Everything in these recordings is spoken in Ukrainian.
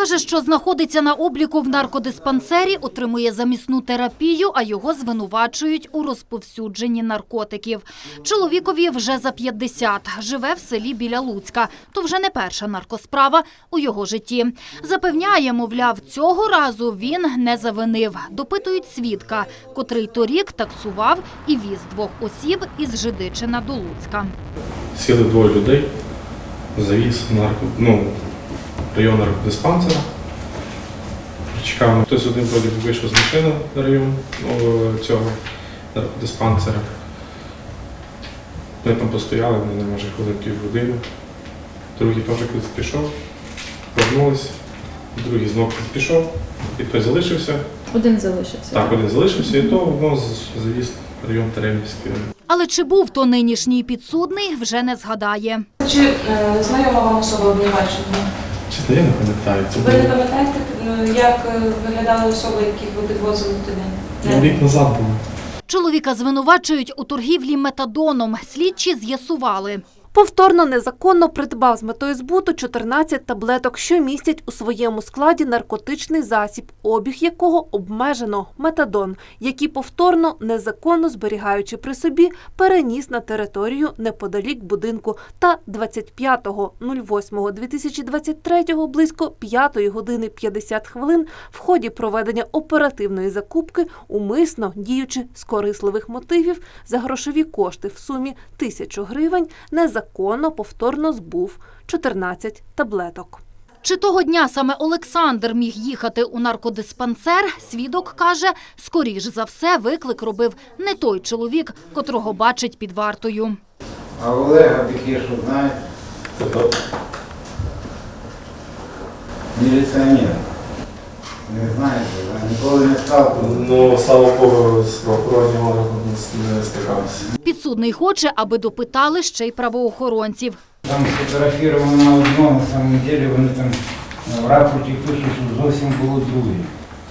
Каже, що знаходиться на обліку в наркодиспансері, отримує замісну терапію, а його звинувачують у розповсюдженні наркотиків. Чоловікові вже за 50, живе в селі біля Луцька. То вже не перша наркосправа у його житті. Запевняє, мовляв, цього разу він не завинив. Допитують свідка, котрий торік таксував і віз двох осіб із Жидичина до Луцька. Сіли двоє людей, завіз нарко, ну, район наркодиспансера. Чекав, хтось один би вийшов з машини на район ну, цього наркодиспансера. Ми там постояли, вони, може, хвилин півгодини. Другий теж кудись пішов, повернулися, другий знов кудись пішов, і той залишився. Один залишився. Так, один залишився, і то воно завіз район Теремівський. Але чи був то нинішній підсудний, вже не згадає. Чи е, знайома вам особа обвинувачена? Чесно, я не пам'ятаю. Це Ви не пам'ятаєте, е, як е, виглядали особи, яких ви підвозили туди? ну, рік назад було. Чоловіка звинувачують у торгівлі метадоном. Слідчі з'ясували. Повторно незаконно придбав з метою збуту 14 таблеток, що містять у своєму складі наркотичний засіб, обіг якого обмежено метадон, який повторно, незаконно зберігаючи при собі, переніс на територію неподалік будинку. Та 25.08.2023 близько 5 години 50 хвилин в ході проведення оперативної закупки, умисно діючи з корисливих мотивів за грошові кошти в сумі тисячу гривень, незаконно повторно збув 14 таблеток. Чи того дня саме Олександр міг їхати у наркодиспансер, свідок каже, скоріш за все виклик робив не той чоловік, котрого бачить під вартою. А Олега Бекешу знаєте? Міліціонер. Не знаєте, ніколи не сталкувалися. Ну, слава Богу, з правоохоронням органом не стикався. Підсудний хоче, аби допитали ще й правоохоронців. Там сфотографіровано на одному, на самом деле вони там в рапорті пишуть, що зовсім було друге.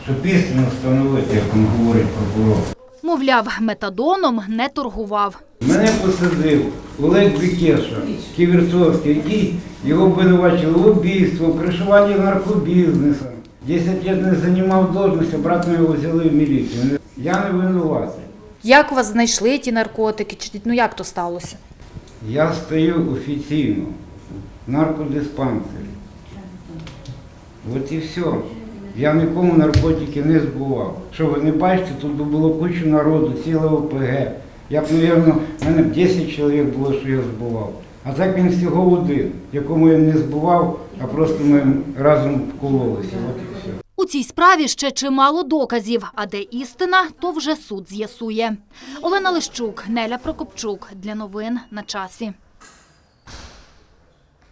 Щоб істину встановити, як він говорить прокурор. Мовляв, метадоном не торгував. Мене посадив Олег Бекеша, Ківерцовський, який його обвинувачили в убійстві, в кришуванні наркобізнесу. 10 років не займав должність, обратно його взяли в міліцію. Я не винуватий. Як вас знайшли ті наркотики? Чи ну як то сталося? Я стою офіційно в наркодиспансері. От і все. Я нікому наркотики не збував. Що ви не бачите, тут було кучу народу, ціле ОПГ. Я б, мабуть, в мене б 10 чоловік було, що я збував. А так він всього один, якому я не збував, а просто ми разом вкололися. От і все. У цій справі ще чимало доказів, а де істина, то вже суд з'ясує. Олена Лищук, Неля Прокопчук. Для новин на часі.